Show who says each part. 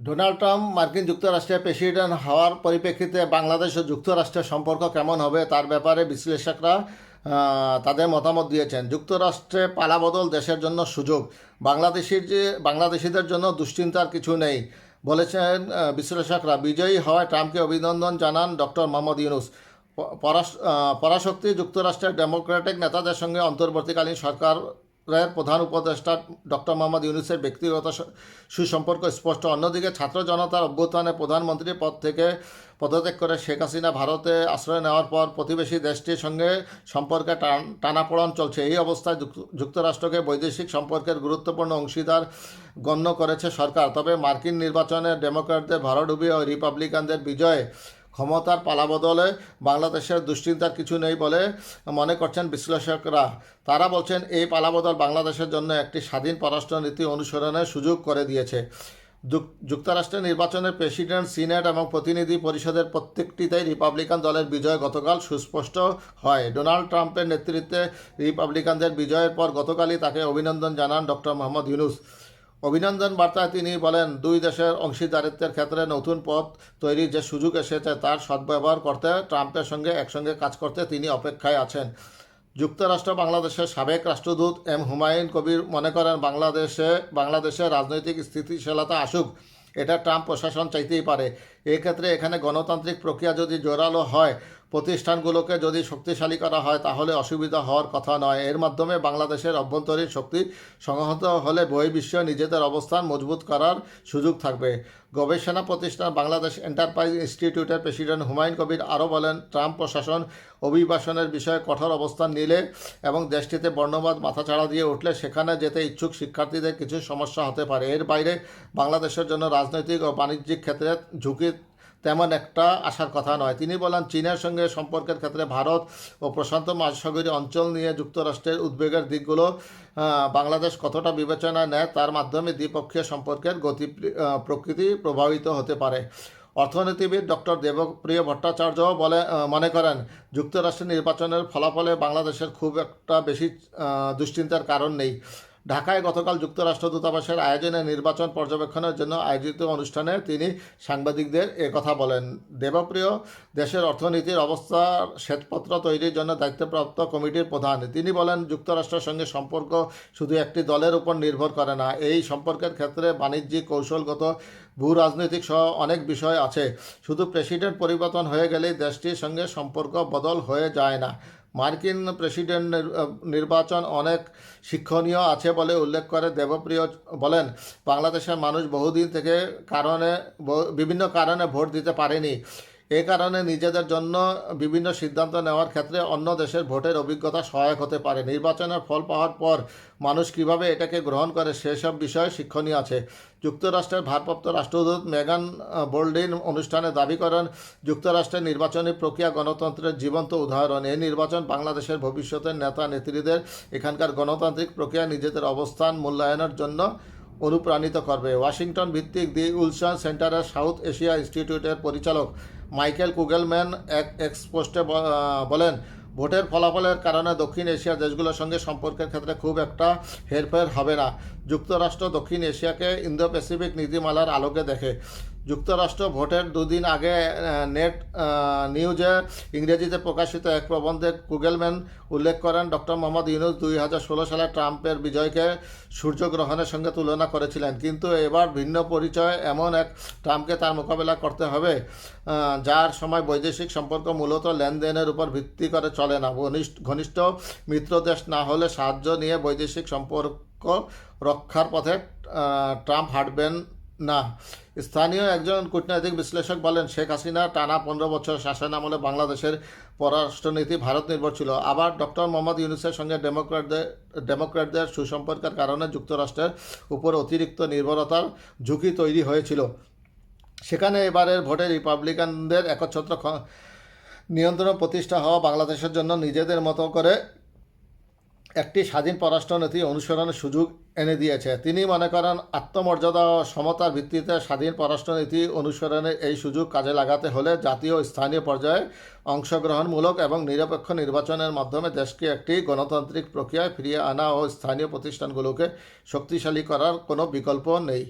Speaker 1: Donald Trump, মার্কিন যুক্তরাষ্ট্রের president হওয়ার পরিপ্রেক্ষিতে বাংলাদেশ ও যুক্তরাষ্ট্রের সম্পর্ক কেমন হবে তার ব্যাপারে বিশ্লেষকরা তাদের মতামত দিয়েছেন। যুক্তরাষ্ট্রে পালাবদল দেশের জন্য সুযোগ। বাংলাদেশির যে, বাংলাদেশিদের জন্য দুশ্চিন্তার কিছু নেই, বলেছেন বিশ্লেষকরা। বিজয়ী হওয়ায় ট্রাম্পকে অভিনন্দন জানান ডক্টর মোহাম্মদ ইউনুস। পরাশ- পরাশক্তি যুক্তরাষ্ট্রের ডেমোক্রেটিক নেতাদের সঙ্গে অন্তর্বর্তীকালীন সরকারের প্রধান উপদেষ্টা ডক্টর মোহাম্মদ ইউনুসের ব্যক্তিগত সুসম্পর্ক স্পষ্ট। অন্যদিকে ছাত্র জনতার অভ্যুত্থানে প্রধানমন্ত্রীর পদ থেকে পদত্যাগ করে শেখ হাসিনা ভারতে আশ্রয় নেওয়ার পর প্রতিবেশী দেশটির সঙ্গে সম্পর্কে টান- টানাপোড়ন চলছে। এই অবস্থায় যুক্তরাষ্ট্রকে বৈদেশিক সম্পর্কের গুরুত্বপূর্ণ অংশীদার গণ্য করেছে সরকার। তবে মার্কিন নির্বাচনে ডেমোক্র্যাটদের ভরাডুবি ও রিপাবলিকানদের বিজয়ে ক্ষমতার পালাবদলে বাংলাদেশের দুশ্চিন্তার কিছু নেই বলে মনে করছেন বিশ্লেষকরা। তারা বলছেন, এই পালাবদল বাংলাদেশের জন্য একটি স্বাধীন পররাষ্ট্রনীতি অনুসরণের সুযোগ করে দিয়েছে। যুক- যুক্তরাষ্ট্রের নির্বাচনের প্রেসিডেন্ট, সিনেট এবং প্রতিনিধি পরিষদের প্রত্যেকটিতেই রিপাবলিকান দলের বিজয় গতকাল সুস্পষ্ট হয়। ডোনাল্ড ট্রাম্পের নেতৃত্বে রিপাবলিকানদের বিজয়ের পর গতকালই তাকে অভিনন্দন জানান ডক্টর মোহাম্মদ ইউনুস। অভিনন্দন বার্তায় তিনি বলেন, দুই দেশের অংশীদারিত্বের ক্ষেত্রে নতুন পথ তৈরির যে সুযোগ এসেছে তার সদ্ব্যবহার করতে ট্রাম্পের সঙ্গে একসঙ্গে কাজ করতে তিনি অপেক্ষায় আছেন। যুক্তরাষ্ট্র, বাংলাদেশের সাবেক রাষ্ট্রদূত এম হুমায়ুন কবির মনে করেন, বাংলাদেশে, বাংলাদেশের রাজনৈতিক স্থিতিশীলতা আসুক, এটা ট্রাম্প প্রশাসন চাইতেই পারে। এক্ষেত্রে এখানে গণতান্ত্রিক প্রক্রিয়া যদি জোরালো হয় প্রতিষ্ঠানগুলোকে যদি শক্তিশালী করা হয়, তাহলে অসুবিধা হওয়ার কথা নয়। এর মাধ্যমে বাংলাদেশের অভ্যন্তরীণ শক্তি সংহত হলে বহির্বিশ্বে নিজেদের অবস্থান মজবুত করার সুযোগ থাকবে। গবেষণা প্রতিষ্ঠান বাংলাদেশ এন্টারপ্রাইজ ইনস্টিটিউটের প্রেসিডেন্ট হুমায়ুন কবির আরও বলেন, ট্রাম্প প্রশাসন অভিবাসনের বিষয়ে কঠোর অবস্থান নিলে এবং দেশটিতে বর্ণবাদ মাথাচাড়া দিয়ে উঠলে সেখানে যেতে ইচ্ছুক শিক্ষার্থীদের কিছু সমস্যা হতে পারে। এর বাইরে বাংলাদেশের জন্য রাজনৈতিক ও বাণিজ্যিক ক্ষেত্রে ঝুঁকি তেমন একটা আসার কথা নয়। তিনি বলেন, চীনের সঙ্গে সম্পর্কের ক্ষেত্রে ভারত ও প্রশান্ত মহাসাগরীয় অঞ্চল নিয়ে যুক্তরাষ্ট্রের উদ্বেগের দিকগুলো বাংলাদেশ কতটা বিবেচনা নেয় তার মাধ্যমে দ্বিপক্ষীয় সম্পর্কের গতি প্রকৃতি প্রভাবিত হতে পারে। অর্থনীতিবিদ ডক্টর দেবপ্রিয় ভট্টাচার্য বলে মনে করেন, যুক্তরাষ্ট্রের নির্বাচনের ফলাফলে বাংলাদেশের খুব একটা বেশি দুশ্চিন্তার কারণ নেই। ঢাকায় গতকাল যুক্তরাষ্ট্র দূতাবাসের আয়োজনে নির্বাচন পর্যবেক্ষণের জন্য আয়োজিত অনুষ্ঠানে তিনি সাংবাদিকদের কথা বলেন। দেবপ্রিয় দেশের অর্থনীতির অবস্থার শ্বেতপত্র তৈরির জন্য দায়িত্বপ্রাপ্ত কমিটির প্রধান। তিনি বলেন, যুক্তরাষ্ট্রের সঙ্গে সম্পর্ক শুধু একটি দলের উপর নির্ভর করে না, এই সম্পর্কের ক্ষেত্রে বাণিজ্যিক, কৌশলগত ভূ রাজনৈতিক সহ অনেক বিষয় আছে। শুধু প্রেসিডেন্ট পরিবর্তন হয়ে গেলেই দেশটির সঙ্গে সম্পর্ক বদল হয়ে যায় না। মার্কিন প্রেসিডেন্ট নির্বাচন অনেক শিক্ষণীয় আছে বলে উল্লেখ করে দেবপ্রিয় বলেন, বাংলাদেশের মানুষ বহুদিন থেকে কারণে বিভিন্ন কারণে ভোট দিতে পারেনি। এ কারণে নিজেদের জন্য বিভিন্ন সিদ্ধান্ত নেওয়ার ক্ষেত্রে অন্য দেশের ভোটের অভিজ্ঞতা সহায়ক হতে পারে। নির্বাচনের ফল পাওয়ার পর মানুষ কীভাবে এটাকে গ্রহণ করে সেসব বিষয়ে শিক্ষণীয় আছে। যুক্তরাষ্ট্রের ভারপ্রাপ্ত রাষ্ট্রদূত মেগান বোল্ডিন অনুষ্ঠানে দাবি করেন, যুক্তরাষ্ট্রের নির্বাচনী প্রক্রিয়া গণতন্ত্রের জীবন্ত উদাহরণ। এই নির্বাচন বাংলাদেশের ভবিষ্যতের নেতা নেত্রীদের এখানকার গণতান্ত্রিক প্রক্রিয়া নিজেদের অবস্থান মূল্যায়নের জন্য অনুপ্রাণিত করবে। ওয়াশিংটন ভিত্তিক দি উলসান সেন্টারের সাউথ এশিয়া ইনস্টিটিউটের পরিচালক মাইকেল কুগেলম্যান এক এক্সপোস্টে বলেন, ভোটের ফলাফলের কারণে দক্ষিণ এশিয়ার দেশগুলোর সঙ্গে সম্পর্কের ক্ষেত্রে খুব একটা হেরফের হবে না। যুক্তরাষ্ট্র দক্ষিণ এশিয়াকে ইন্দো প্যাসিফিক নীতিমালার আলোকে দেখে। যুক্তরাষ্ট্র ভোটের দুদিন আগে নেট নিউজে ইংরেজিতে প্রকাশিত এক প্রবন্ধে কুগেলম্যান উল্লেখ করেন, ডক্টর মোহাম্মদ ইউনুস দুই হাজার ষোলো সালে ট্রাম্পের বিজয়কে সূর্যগ্রহণের সঙ্গে তুলনা করেছিলেন। কিন্তু এবার ভিন্ন পরিচয়, এমন এক ট্রাম্পকে তার মোকাবেলা করতে হবে যার সময় বৈদেশিক সম্পর্ক মূলত লেনদেনের উপর ভিত্তি করে চলে না। ঘনিষ্ঠ ঘনিষ্ঠ মিত্র দেশ না হলে সাহায্য নিয়ে বৈদেশিক সম্পর্ক রক্ষার পথে ট্রাম্প হাঁটবেন না, স্থানীয় একজন কূটনৈতিক বিশ্লেষক বলেন, শেখ হাসিনা টানা পনেরো বছর শাসন আমলে বাংলাদেশের পররাষ্ট্রনীতি ভারত নির্ভর ছিল। আবার ডক্টর মোহাম্মদ ইউনুসের সঙ্গে ডেমোক্র্যাটদের ডেমোক্র্যাটদের সুসম্পর্কের কারণে যুক্তরাষ্ট্রের উপর অতিরিক্ত নির্ভরতার ঝুঁকি তৈরি হয়েছিল। সেখানে এবারের ভোটে রিপাবলিকানদের একচ্ছত্র নিয়ন্ত্রণ প্রতিষ্ঠা হওয়া বাংলাদেশের জন্য নিজেদের মতো করে একটি স্বাধীন পররাষ্ট্রনীতি অনুসরণের সুযোগ এনে দিয়েছে। তিনি মনে করেন, আত্মমর্যাদা ও সমতার ভিত্তিতে স্বাধীন পররাষ্ট্রনীতি অনুসরণের এই সুযোগ কাজে লাগাতে হলে জাতীয় স্থানীয় পর্যায়ে অংশগ্রহণমূলক এবং নিরপেক্ষ নির্বাচনের মাধ্যমে দেশকে একটি গণতান্ত্রিক প্রক্রিয়ায় ফিরিয়ে আনা ও স্থানীয় প্রতিষ্ঠানগুলোকে শক্তিশালী করার কোনো বিকল্প নেই।